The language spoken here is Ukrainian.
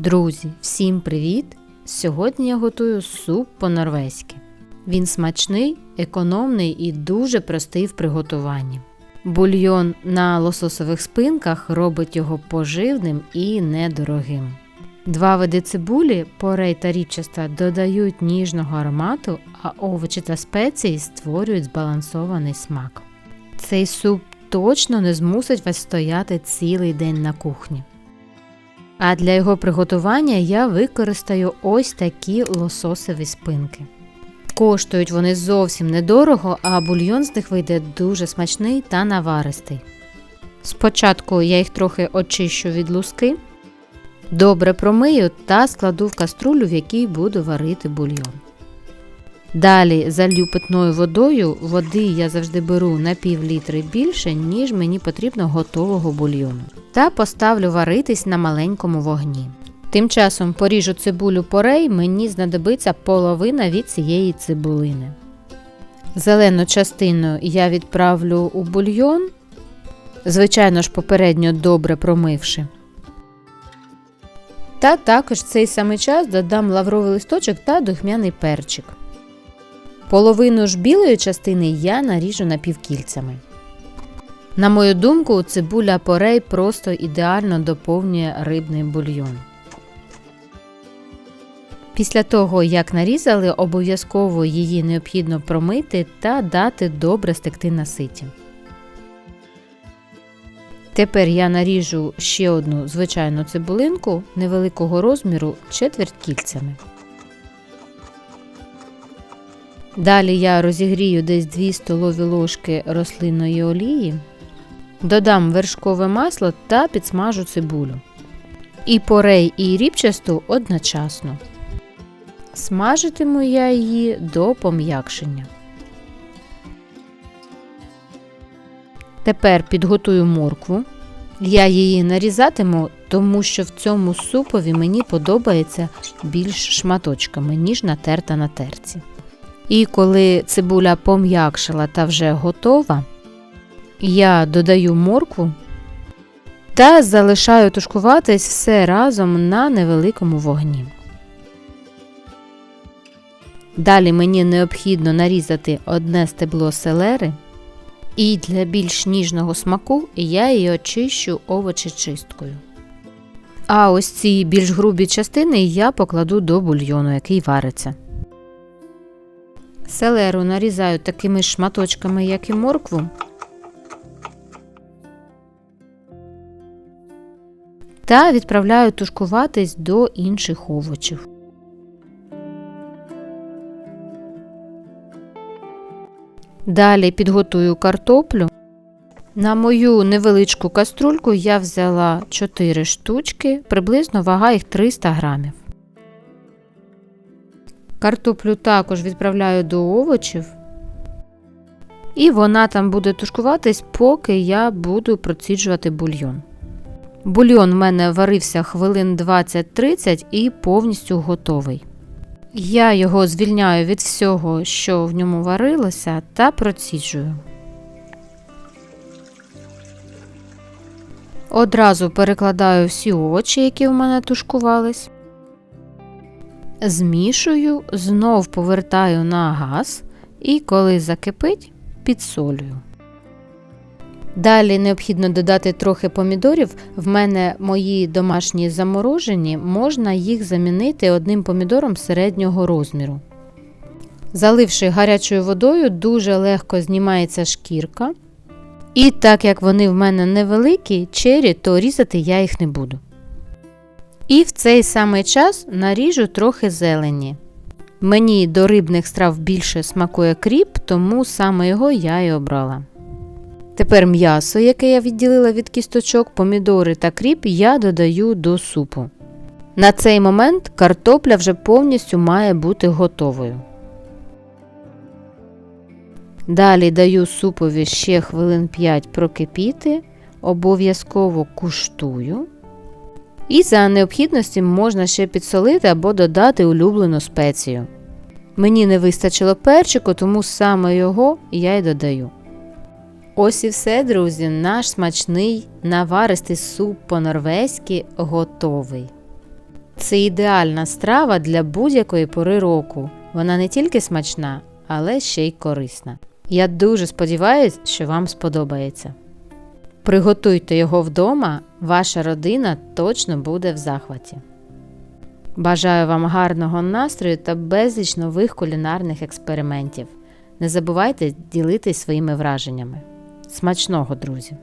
Друзі, всім привіт! Сьогодні я готую суп по-норвезьки. Він смачний, економний і дуже простий в приготуванні. Бульйон на лососових спинках робить його поживним і недорогим. Два види цибулі, порей та ріпчаста, додають ніжного аромату, а овочі та спеції створюють збалансований смак. Цей суп точно не змусить вас стояти цілий день на кухні. А для його приготування я використаю ось такі лососові спинки. Коштують вони зовсім недорого, а бульйон з них вийде дуже смачний та наваристий. Спочатку я їх трохи очищу від луски, добре промию та складу в каструлю, в якій буду варити бульйон. Далі залью питною водою, води я завжди беру на пів літри більше, ніж мені потрібно готового бульйону. Та поставлю варитись на маленькому вогні. Тим часом поріжу цибулю порей, мені знадобиться половина від цієї цибулини. Зелену частину я відправлю у бульйон, звичайно ж, попередньо добре промивши. Та також в цей самий час додам лавровий листочок та духмяний перчик. Половину ж білої частини я наріжу напівкільцями. На мою думку, цибуля порей просто ідеально доповнює рибний бульйон. Після того, як нарізали, обов'язково її необхідно промити та дати добре стекти на ситі. Тепер я наріжу ще одну звичайну цибулинку невеликого розміру четверть кільцями. Далі я розігрію десь 2 столові ложки рослинної олії, додам вершкове масло та підсмажу цибулю. І порей, і ріпчасту одночасно. Смажитиму я її до пом'якшення. Тепер підготую моркву. Я її нарізатиму, тому що в цьому супові мені подобається більш шматочками, ніж натерта на терці. І коли цибуля пом'якшила та вже готова, я додаю моркву та залишаю тушкуватись все разом на невеликому вогні. Далі мені необхідно нарізати одне стебло селери, і для більш ніжного смаку я її очищу овочечисткою. А ось ці більш грубі частини я покладу до бульйону, який вариться. Селеру нарізаю такими шматочками, як і моркву. Та відправляю тушкуватись до інших овочів. Далі підготую картоплю. На мою невеличку каструльку я взяла 4 штучки, приблизно вага їх 300 грамів. Картоплю також відправляю до овочів. І вона там буде тушкуватись, поки я буду проціджувати бульйон. Бульйон в мене варився хвилин 20-30 і повністю готовий. Я його звільняю від всього, що в ньому варилося, та проціджую. Одразу перекладаю всі овочі, які в мене тушкувались. Змішую, знов повертаю на газ і коли закипить, підсолюю. Далі необхідно додати трохи помідорів. В мене мої домашні заморожені, можна їх замінити одним помідором середнього розміру. Заливши гарячою водою, дуже легко знімається шкірка. І так як вони в мене невеликі, чері, то різати я їх не буду. І в цей самий час наріжу трохи зелені. Мені до рибних страв більше смакує кріп, тому саме його я і обрала. Тепер м'ясо, яке я відділила від кісточок, помідори та кріп, я додаю до супу. На цей момент картопля вже повністю має бути готовою. Далі даю супові ще хвилин 5 прокипіти, обов'язково куштую. І за необхідності можна ще підсолити або додати улюблену спецію. Мені не вистачило перчику, тому саме його я й додаю. Ось і все, друзі, наш смачний наваристий суп по-норвезьки готовий. Це ідеальна страва для будь-якої пори року. Вона не тільки смачна, але ще й корисна. Я дуже сподіваюся, що вам сподобається. Приготуйте його вдома, ваша родина точно буде в захваті. Бажаю вам гарного настрою та безліч нових кулінарних експериментів. Не забувайте ділитись своїми враженнями. Смачного, друзі!